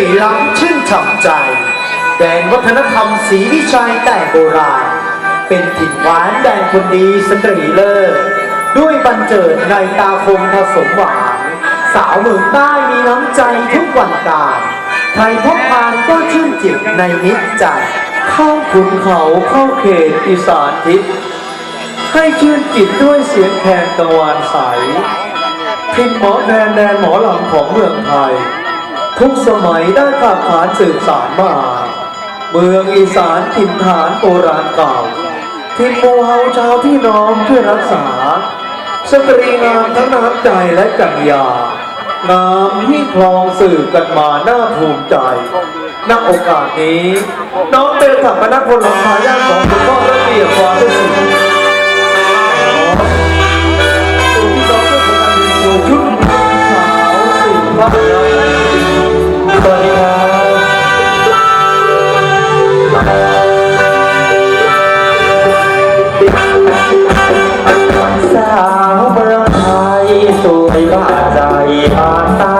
สีล้ำชื่นฉ่ำใจ แดนวัฒนธรรมศรีวิชัยแต่โบราณ เป็นถิ่นหวานแดนคนดีสตรีเลิศด้วยบันเจิดในตาคมผสมหวาน สาวเมืองใต้มีน้ำใจทุกวันกาลใครพบผ่านก็ชื่นจิตในนิจใจเข้าขุนเขาเข้าเขตอีสานทิศให้ชื่นจิตด้วยเสียงแคนตะวันใสทินหมอแคนแดนหมอหลำของเมืองไทย ทุกสมัยได้ขับขานสืบสานมา เมืองอีสานถิ่นฐานโบราณเก่าทินโมเฮาชาวพี่น้องช่วยรักษา สตรีงามทั้งน้ำใจและกัญญางามที่คลองสื่อกันมาน่าภูมิใจณโอกาสนี้ น้องเป็นถักมนักพลทายาทของคุณพ่อระเบียบความรู้สึกที่น้องเป็นคนอันอยู่ชุดสาวสีฟ้า สวยบาดใจบาดตา